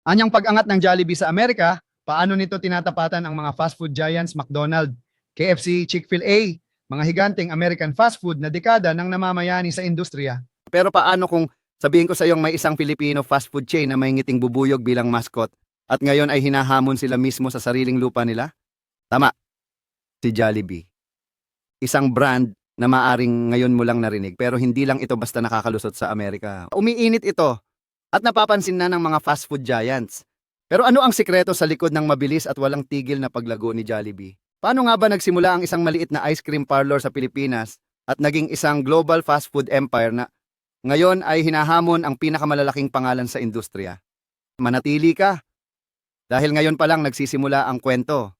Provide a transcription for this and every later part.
Anyang pag-angat ng Jollibee sa Amerika, paano nito tinatapatan ang mga fast food giants McDonald, KFC, Chick-fil-A, mga higanteng American fast food na dekada nang namamayani sa industriya. Pero paano kung sabihin ko sa iyong may isang Filipino fast food chain na may ngiting bubuyog bilang mascot at ngayon ay hinahamon sila mismo sa sariling lupa nila? Tama. Si Jollibee. Isang brand na maaring ngayon mo lang narinig pero hindi lang ito basta nakakalusot sa Amerika. Umiinit ito at napapansin na ng mga fast food giants. Pero ano ang sikreto sa likod ng mabilis at walang tigil na paglago ni Jollibee? Paano nga ba nagsimula ang isang maliit na ice cream parlor sa Pilipinas at naging isang global fast food empire na ngayon ay hinahamon ang pinakamalalaking pangalan sa industriya? Manatili ka. Dahil ngayon pa lang nagsisimula ang kwento.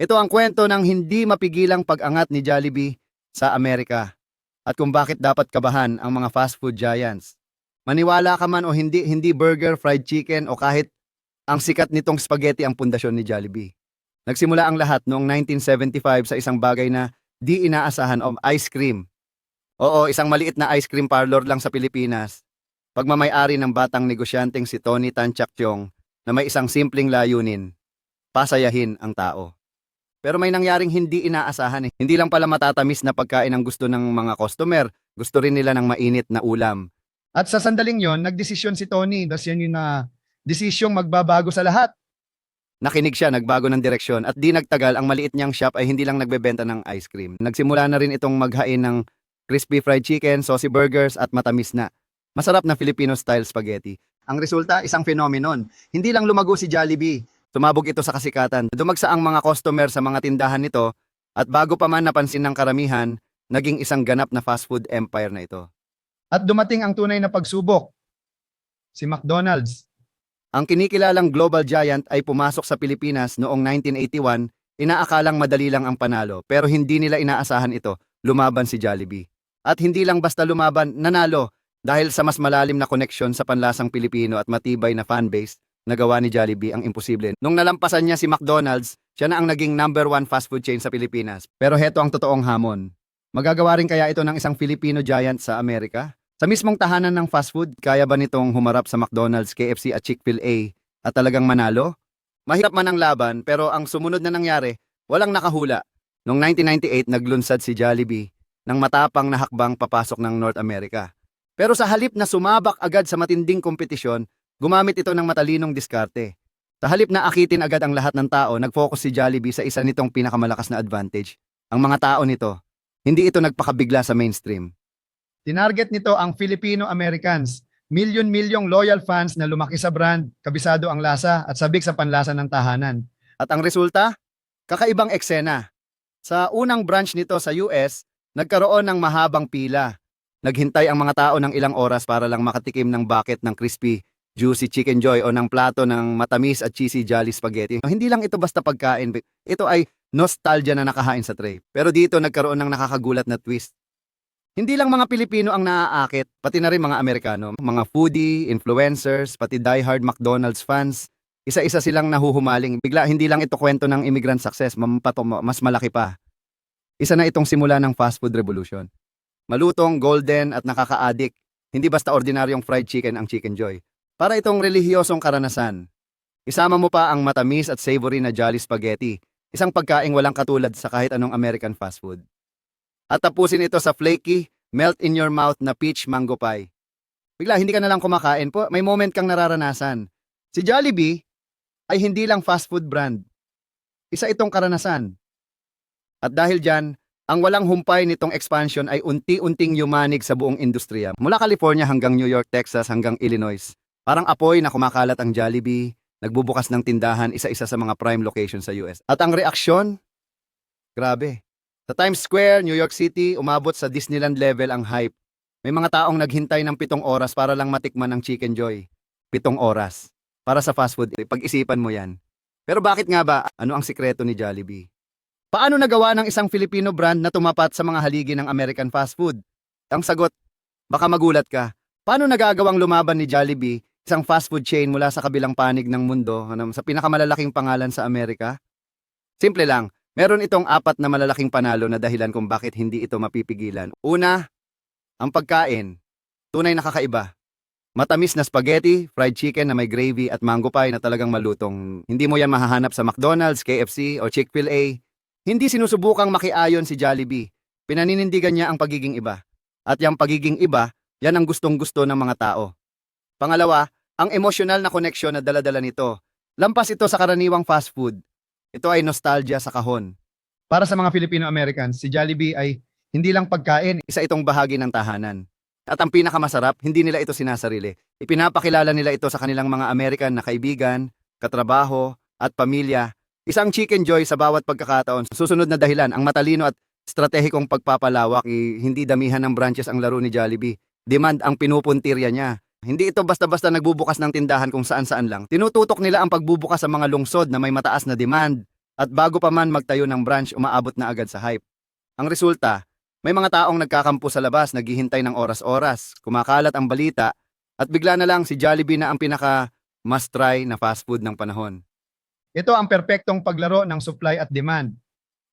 Ito ang kwento ng hindi mapigilang pag-angat ni Jollibee sa Amerika at kung bakit dapat kabahan ang mga fast food giants. Maniwala ka man o hindi, hindi burger, fried chicken o kahit ang sikat nitong spaghetti ang pundasyon ni Jollibee. Nagsimula ang lahat noong 1975 sa isang bagay na di inaasahan o ice cream. Oo, isang maliit na ice cream parlor lang sa Pilipinas. Pagmamayari ng batang negosyanteng si Tony Tanchaktyong na may isang simpleng layunin, pasayahin ang tao. Pero may nangyaring hindi inaasahan eh. Hindi lang pala matatamis na pagkain ang gusto ng mga customer, gusto rin nila ng mainit na ulam. At sa sandaling yon, nagdesisyon si Tony, das yan yung na desisyong magbabago sa lahat. Nakinig siya, nagbago ng direksyon at di nagtagal ang maliit niyang shop ay hindi lang nagbebenta ng ice cream. Nagsimula na rin itong maghain ng crispy fried chicken, saucy burgers at matamis na. Masarap na Filipino-style spaghetti. Ang resulta, isang phenomenon. Hindi lang lumago si Jollibee. Sumabog ito sa kasikatan. Dumagsa ang mga customer sa mga tindahan nito at bago pa man napansin ng karamihan, naging isang ganap na fast food empire na ito. At dumating ang tunay na pagsubok. Si McDonald's. Ang kinikilalang global giant ay pumasok sa Pilipinas noong 1981, inaakalang madali lang ang panalo pero hindi nila inaasahan ito, lumaban si Jollibee. At hindi lang basta lumaban, nanalo dahil sa mas malalim na koneksyon sa panlasang Pilipino at matibay na fanbase, nagawa ni Jollibee ang imposible. Nung nalampasan niya si McDonald's, siya na ang naging number one fast food chain sa Pilipinas. Pero heto ang totoong hamon. Magagawa rin kaya ito ng isang Filipino giant sa Amerika? Sa mismong tahanan ng fast food, kaya ba nitong humarap sa McDonald's, KFC at Chick-fil-A at talagang manalo? Mahirap man ang laban pero ang sumunod na nangyari, walang nakahula. Noong 1998, naglunsad si Jollibee ng matapang na hakbang papasok ng North America. Pero sa halip na sumabak agad sa matinding kompetisyon, gumamit ito ng matalinong diskarte. Sa halip na akitin agad ang lahat ng tao, nag-focus si Jollibee sa isa nitong pinakamalakas na advantage. Ang mga tao nito, hindi ito nagpakabigla sa mainstream. Tinarget nito ang Filipino-Americans. Milyon-milyong loyal fans na lumaki sa brand, kabisado ang lasa at sabik sa panlasa ng tahanan. At ang resulta? Kakaibang eksena. Sa unang branch nito sa US, nagkaroon ng mahabang pila. Naghintay ang mga tao ng ilang oras para lang makatikim ng bucket ng crispy, juicy chicken joy o ng plato ng matamis at cheesy jolly spaghetti. Hindi lang ito basta pagkain, ito ay nostalgia na nakahain sa tray. Pero dito nagkaroon ng nakakagulat na twist. Hindi lang mga Pilipino ang naaakit, pati na rin mga Amerikano, mga foodie, influencers, pati diehard McDonald's fans. Isa-isa silang nahuhumaling. Bigla, hindi lang ito kwento ng immigrant success, mampato, mas malaki pa. Isa na itong simula ng fast food revolution. Malutong, golden at nakaka-addict. Hindi basta ordinaryong fried chicken ang Chicken Joy. Para itong relihiyosong karanasan. Isama mo pa ang matamis at savory na Jolly Spaghetti. Isang pagkaing walang katulad sa kahit anong American fast food. At tapusin ito sa flaky, melt in your mouth na peach mango pie. Bigla, hindi ka na lang kumakain po, may moment kang nararanasan. Si Jollibee ay hindi lang fast food brand. Isa itong karanasan. At dahil dyan, ang walang humpay nitong expansion ay unti-unting yumanig sa buong industriya. Mula California hanggang New York, Texas hanggang Illinois. Parang apoy na kumakalat ang Jollibee, nagbubukas ng tindahan isa-isa sa mga prime location sa US. At ang reaksyon? Grabe. Sa Times Square, New York City, umabot sa Disneyland level ang hype. May mga taong naghintay ng pitong oras para lang matikman ang Chicken Joy. Pitong oras. Para sa fast food, pag-isipan mo yan. Pero bakit nga ba? Ano ang sikreto ni Jollibee? Paano nagawa ng isang Filipino brand na tumapat sa mga haligi ng American fast food? Ang sagot, baka magulat ka. Paano nagagawang lumaban ni Jollibee, isang fast food chain mula sa kabilang panig ng mundo, ano, sa pinakamalalaking pangalan sa Amerika? Simple lang, Meron itong apat na malalaking panalo na dahilan kung bakit hindi ito mapipigilan. Una, ang pagkain. Tunay na kakaiba. Matamis na spaghetti, fried chicken na may gravy at mango pie na talagang malutong. Hindi mo yan mahahanap sa McDonald's, KFC o Chick-fil-A. Hindi sinusubukang makiayon si Jollibee. Pinaninindigan niya ang pagiging iba. At yung pagiging iba, yan ang gustong-gusto ng mga tao. Pangalawa, ang emosyonal na koneksyon na daladala nito. Lampas ito sa karaniwang fast food. Ito ay nostalgia sa kahon. Para sa mga Filipino-Americans, si Jollibee ay hindi lang pagkain, Isa itong bahagi ng tahanan. At ang pinakamasarap, hindi nila ito sinasarili. Ipinapakilala nila ito sa kanilang mga American na kaibigan, katrabaho, at pamilya. Isang chicken joy sa bawat pagkakataon. Susunod na dahilan, ang matalino at estratehikong pagpapalawak. I- hindi damihan ng branches ang laro ni Jollibee. Demand ang pinupuntirya niya. Hindi ito basta-basta nagbubukas ng tindahan kung saan-saan lang. Tinututok nila ang pagbubukas sa mga lungsod na may mataas na demand. At bago pa man magtayo ng branch, umaabot na agad sa hype. Ang resulta, may mga taong nagkakampo sa labas, naghihintay ng oras-oras, kumakalat ang balita, at bigla na lang si Jollibee na ang pinaka must try na fast food ng panahon. ito ang perpektong paglaro ng supply at demand.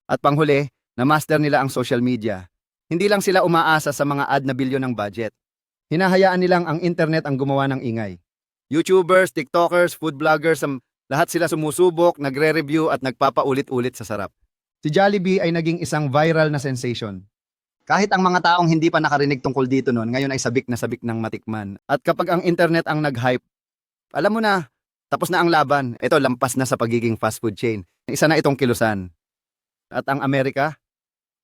At panghuli, na-master nila ang social media. Hindi lang sila umaasa sa mga ad na bilyon ng budget. Hinahayaan nilang ang internet ang gumawa ng ingay. YouTubers, TikTokers, food vloggers, lahat sila sumusubok, nagre-review at nagpapaulit-ulit sa sarap. Si Jollibee ay naging isang viral na sensation. Kahit ang mga taong hindi pa nakarinig tungkol dito noon, ngayon ay sabik na sabik ng matikman. At kapag ang internet ang nag-hype, alam mo na, tapos na ang laban. Ito, lampas na sa pagiging fast food chain. Isa na itong kilusan. At ang Amerika?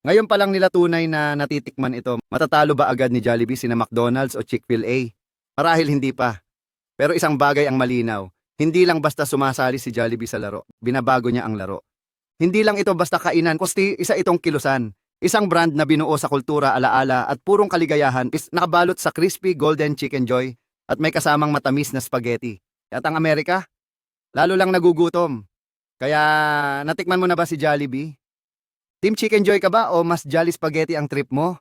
Ngayon pa lang nila tunay na natitikman ito. Matatalo ba agad ni Jollibee sina McDonald's o Chick-fil-A? Marahil hindi pa. Pero isang bagay ang malinaw. Hindi lang basta sumasali si Jollibee sa laro. Binabago niya ang laro. Hindi lang ito basta kainan, kusti isa itong kilusan. Isang brand na binuo sa kultura, alaala at purong kaligayahan is nakabalot sa crispy golden chicken joy at may kasamang matamis na spaghetti. At ang Amerika, lalo lang nagugutom. Kaya natikman mo na ba si Jollibee? Team Chicken Joy ka ba o mas Jolly Spaghetti ang trip mo?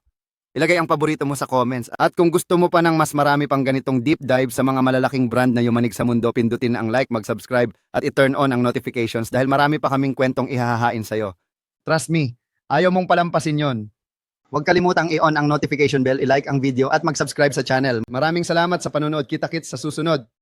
Ilagay ang paborito mo sa comments. At kung gusto mo pa ng mas marami pang ganitong deep dive sa mga malalaking brand na yumanig sa mundo, pindutin ang like, mag-subscribe at i-turn on ang notifications dahil marami pa kaming kwentong ihahain sa'yo. Trust me, ayaw mong palampasin yon. Huwag kalimutang i-on ang notification bell, i-like ang video at mag-subscribe sa channel. Maraming salamat sa panonood. Kita-kits sa susunod.